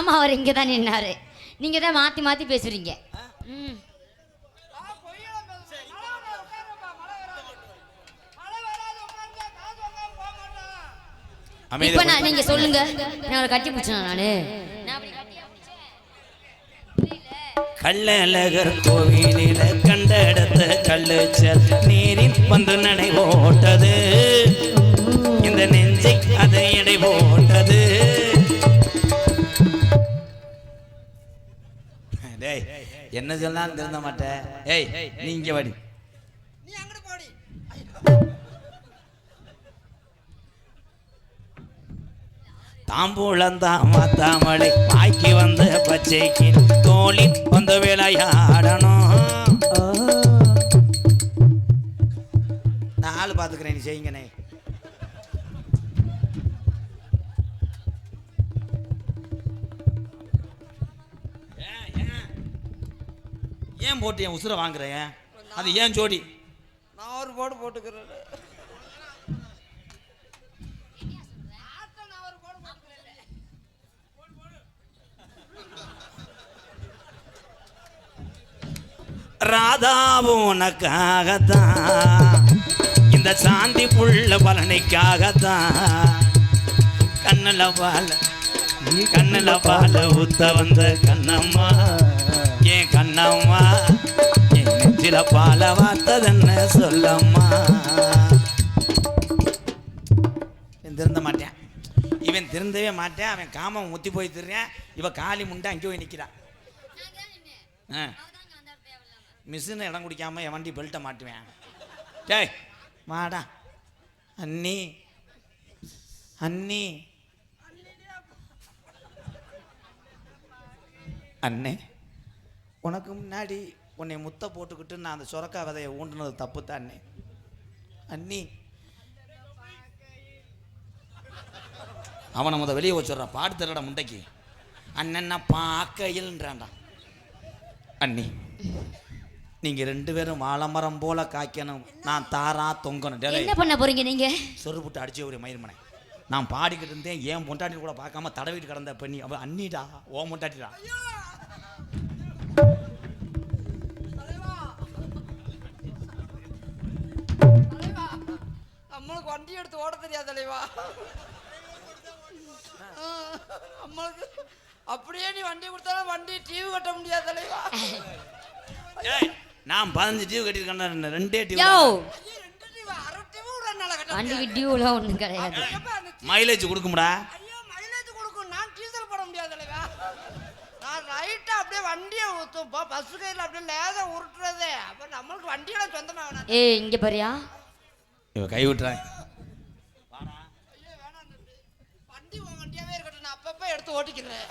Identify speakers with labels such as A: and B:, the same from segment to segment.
A: மாமா அவர் இங்கே தான் நின்னாரு. நீங்கள் தான் மாற்றி மாற்றி பேசுறீங்க. ம்.
B: அமைதி
A: இப்போ நான் நீங்கள் சொல்லுங்க. நான் அவரை கட்டி பிடிச்சேன் நான்?
B: கள்ளழகர் கோவிலில கண்ட இடத்த கள்ளுச்சல் நீரில் வந்து நடை போட்டது இந்த நெஞ்சை அதை எடை போட்டது. டேய் என்ன சொன்னாலும் திருந்த மாட்டேன் ஏய் நீ இங்க வாடி.
C: நீ அங்கிட்டு போடி.
B: தாம்பூலந்தான் மாத்தாமலை வாய்க்கு வந்த பச்சைக்கு தோளில் வந்து விளையாடணும். நான் ஆள் பார்த்துக்கிறேன் நீ செய்யுங்கண்ணே. ஏன் போட்டு என் உசுரை வாங்குறேன்? அது ஏன் ஜோடி?
C: நான் ஒரு போடு போட்டுக்கிறேன்.
B: ராதாவும் உனக்காகத்தான். இந்த சாந்தி புள்ள பழனிக்காகத்தான் கண்ணுல பால கண்ணுல பால ஊத்த வந்த கண்ணம்மா. ஏன் கண்ணம்மா? என் நெஞ்சில பால வார்த்ததென்ன சொல்லம்மா? இவன் திருந்த மாட்டேன். இவன் திருந்தவே மாட்டேன். அவன் காமம் முத்தி போய் திருறேன் இவ காலி முண்டை அங்கே போய் நிற்கிறான் ஆ. மிஷின் இடம் குடிக்காம என் வண்டி பெல்ட்டை மாட்டுவேன். டேய் வாடா. அண்ணி. அண்ணி. அண்ணே உனக்கு முன்னாடி உன்னை முத்த போட்டுக்கிட்டு நான் அந்த சுரக்கா விதையை ஊண்டுனது தப்பு தான்? அண்ணே. அவனை முத வெளியே வச்சுடுறான் பாடு தரடா முண்டைக்கு. அண்ணன் பார்க்கையில்ன்றான்டா அண்ணி நீங்க ரெண்டு பேரும் வாழைமரம் போல காய்க்கணும். நான் தாரா தொங்கணும்.
A: என்ன பண்ண போறீங்க நீங்கள்
B: சொருப்புட்டு அடிச்ச ஒரு மயிர்மனை நான் பாடிக்கிட்டு இருந்தேன் ஏன் பொண்டாட்டி கூட பார்க்காம தடவிட்டு கிடந்த பெண்ணி. அவ அண்ணிடா ஓ பொண்டாட்டிடா.
C: வண்டி எடுத்து ஓட தெரியாது தலைவா நம்மளுக்கு அப்படியே நீ வண்டி கொடுத்தாலும் வண்டி டிவி கட்ட முடியாது தலைவா
B: நான் பதினஞ்சு டியூ கட்டியிருக்கேன் ரெண்டே டியூ
A: யோ!
C: ஐயோ, ரெண்டு டிவி அரை டிவி கூட என்னால கட்ட
A: வண்டி டியூலாம் ஒன்றும் கிடையாது.
B: மைலேஜ் கொடுக்கும்டா.
C: ஐயோ மைலேஜ் கொடுக்கும். நான் டீசல் போட முடியாது தலைவா நான் ரைட்டா அப்படியே வண்டியை ஊற்றும் பஸ் கையில் அப்படியே லேசா உருட்டுறது. அப்ப நம்மளுக்கு வண்டியெல்லாம் சொந்தமா வேணாம்
A: ஏய் இங்கே பாரியா?
B: இவ கை விட்டுறான்
C: ஐயோ வேணாம் தம்பி. வண்டி உன் வண்டியாவே எடுத்து ஓட்டிக்கிறேன்.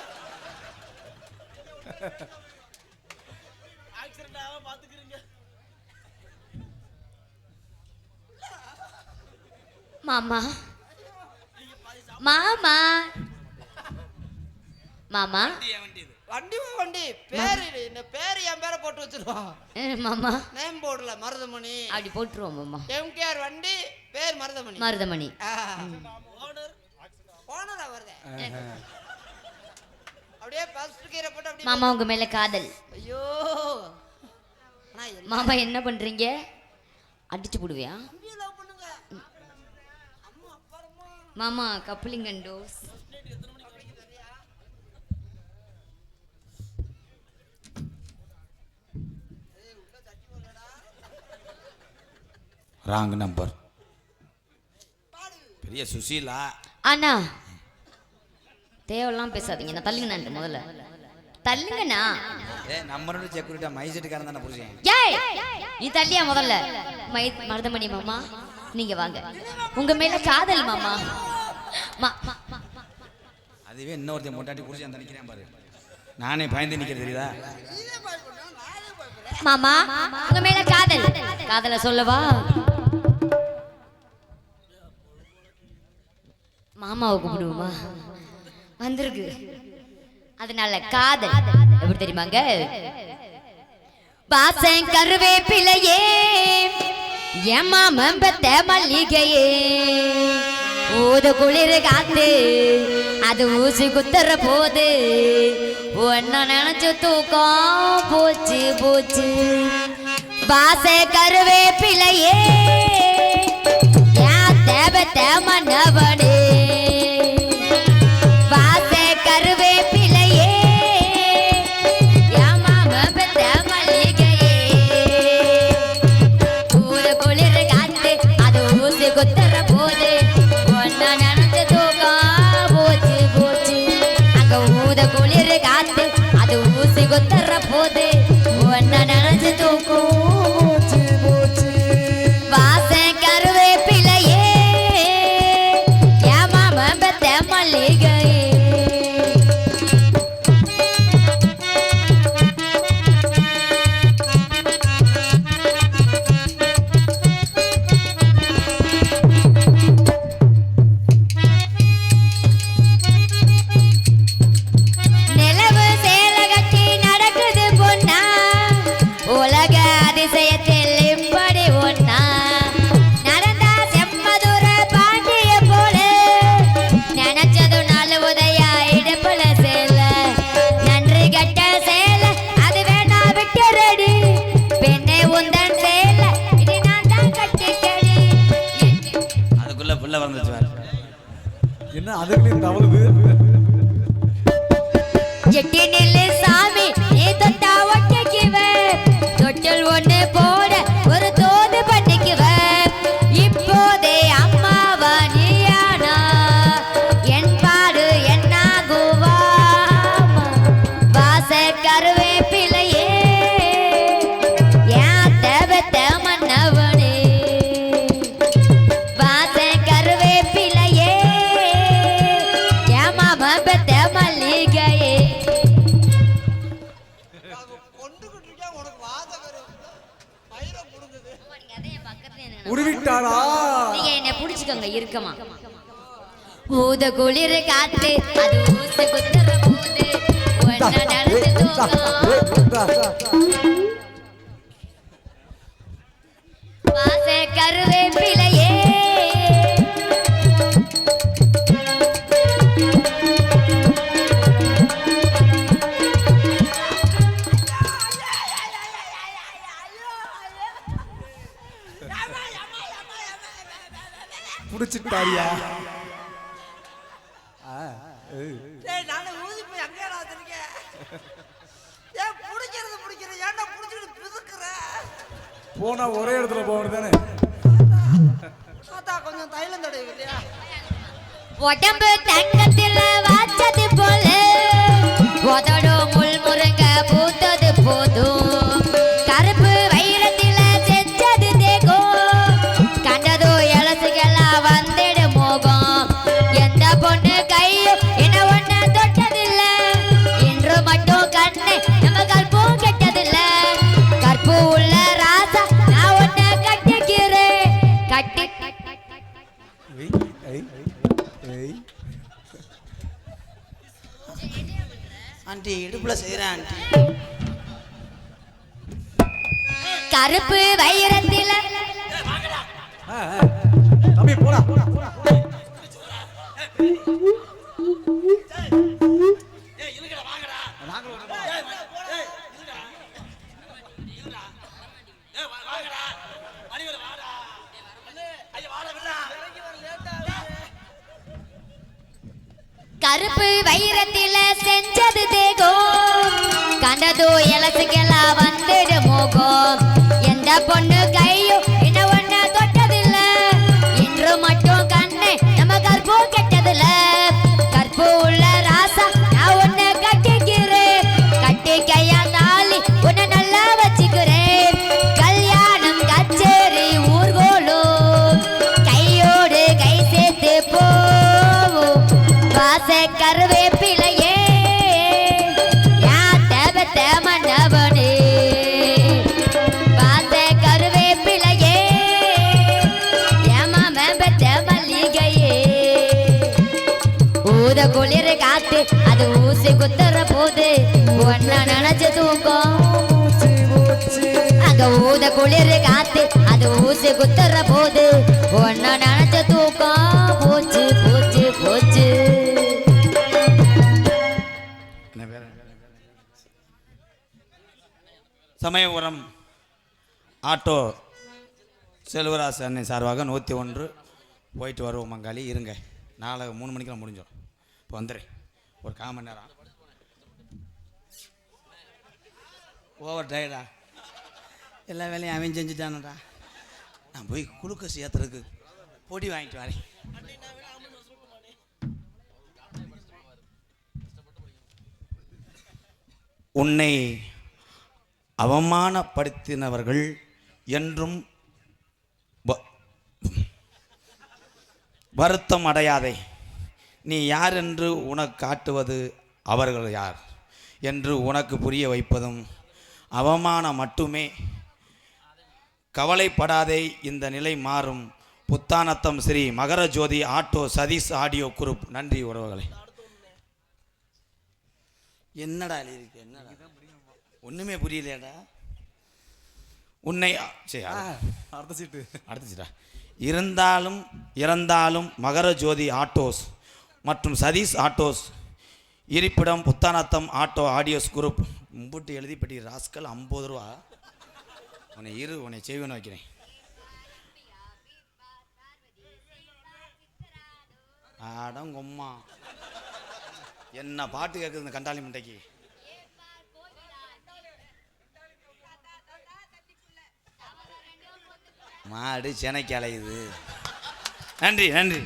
A: மாமா. மாமா. மாமா.
C: வண்டி வண்டி பேரு இந்த பேரு என் பேரை போட்டு வச்சிருவோம்
A: ஏ, மாமா.
C: நேம் போர்டுல மருதமணி.
A: அப்படி போட்டுருவோம் மாமா.
C: எம்கேஆர் வண்டி பேர் மருதமணி.
A: மருதமணி.
C: ஓனரா வருதே அப்படியே ஃபர்ஸ்ட் கீரை போட்டு அப்படியே
A: மாமா உங்க மேல காதல்.
C: ஐயோ.
A: மாமா என்ன பண்றீங்க? அடிச்சு போடுவியா? மாமா coupling and dose.
B: Wrong number பெரிய சுசீலா.
A: அண்ணா தேவையெல்லாம் பேசாதீங்க. நான் தள்ளுங்கண்ணா முதல்ல. தள்ளுங்கண்ணா.
B: நம்மளோட செக்யூரிட்டா மைசெட்டுக்காரன் தானே புரிஞ்சேன்
A: ஏய் நீ தள்ளியா முதல்ல? மை மருதமணி மாமா நீங்க வாங்க. உங்க மேல காதல் மாமா.
B: அதுவே இன்னொருத்தன் பொண்டாட்டி புரிஞ்சு நினைக்கிறேன் பாரு. நானே பயந்து நிற்கிறது தெரியுதா?
A: மாமா உங்க மேல காதல். காதல சொல்லவா? மாமாவை கூப்பிடுவோமா? வந்திருக்கு. அதனால காதல். எப்படி தெரியுமாங்க? பாசம் கருவேப்பிலையே என் மாமன் மல்லிகையே ஊத குளிர் காத்து அது ஊசி குத்துற போது ஒன்ன நினைச்சு தூக்கம் போச்சு போச்சு. பாச கருவேப்பிலையே ஏன் தேவை தேமன்னவனே குத்துற போது
B: அதுக்குள்ள புள்ள வந்துச்சு.
D: என்ன அதுக்குள்ளேயும் தவழுது
A: எட்டி நில்லு சாமி நீ தொட்டா ஒட்டிக்குவ தொட்டில் ஒண்ணு போட
D: உருவிட்டாளா
A: நீங்க என்ன புடிச்சுக்கோங்க இருக்கமா ஊத குளிர் காத்து அது ஊசு குத்துற போது நடந்து கருவேப்பிலையே
C: ஏன் பிடிக்கிறது பிடிக்கிற ஏன்டா பிடிச்சிட்டு பிதுக்குற?
D: போனா ஒரே இடத்துல போக தானே
C: கொஞ்சம் தைலம் தடவை இல்லையா
A: உடம்பு தங்கத்தில் வாச்சது போல.
B: ஆண்டி இடுப்புல செய்யறேன் ஆண்டி.
A: கருப்பு வைரத்தில.
D: தம்பி போடா.
A: கருப்பு வைரத்தில செஞ்சது தேகம். கண்டதோ இலசுக்கெல்லாம் வந்துடு மோகம். எந்த பொண்ணு போத குளிர் காத்து அது ஊசி குத்துற போது ஒன்ன நினைச்சு தூக்கம் அங்க ஊத குளிர் காத்து அது ஊசி குத்துற போது ஒன்ன நினைச்சு தூக்கம் போச்சு
B: போச்சு போச்சு சமயபுரம் ஆட்டோ செல்வராசு சார்பாக நூற்றி ஒன்று போயிட்டு வருவோம் மங்காளி. இருங்க. நாளை மூணு மணிக்கெல்லாம் முடிஞ்சோம் இப்போ வந்துடுறேன் ஒரு காமன் நேரம். ஓவர் டயர்டா எல்லா வேலையும் அவன் செஞ்சுட்டானடா. நான் போய் குளுக்கோஸ் ஏற்றுறதுக்கு பொடி வாங்கிட்டு வரேன். உன்னை அவமானப்படுத்தினவர்கள் என்றும் வருத்தம் அடையாதே. நீ யார் என்று உனக்கு காட்டுவது அவர்கள் யார் என்று உனக்கு புரிய வைப்பதும் அவமானம் மட்டுமே. கவலைப்படாதே இந்த நிலை மாறும். Puthanatham Sri Makara Jyothi auto Satish audio group. நன்றி உறவுகளை. என்னடா எழுதியிருக்கு என்னடா? ஒண்ணுமே புரியலையாடா? உன்னை சரி
D: ஆ,
B: அது-
D: அடுத்த சீட்டு.
B: இருந்தாலும் இறந்தாலும் மகர ஜோதி ஆட்டோஸ். மற்றும் சதீஷ் ஆட்டோஸ் இருப்பிடம் புத்தானத்தம் ஆட்டோ ஆடியோஸ் குரூப். மும்பிட்டு எழுதிப்பட்டி ராஸ்கல் ஐம்பது ரூபா. உன்னை இரு உன்னை செய்வன வைக்கிறேன் ஆடங்கொம்மா என்ன பாட்டு கேட்குது இந்த கண்டாளி முண்டைக்கு? மாடு சென்னைக்கு அலையுது. நன்றி நன்றி.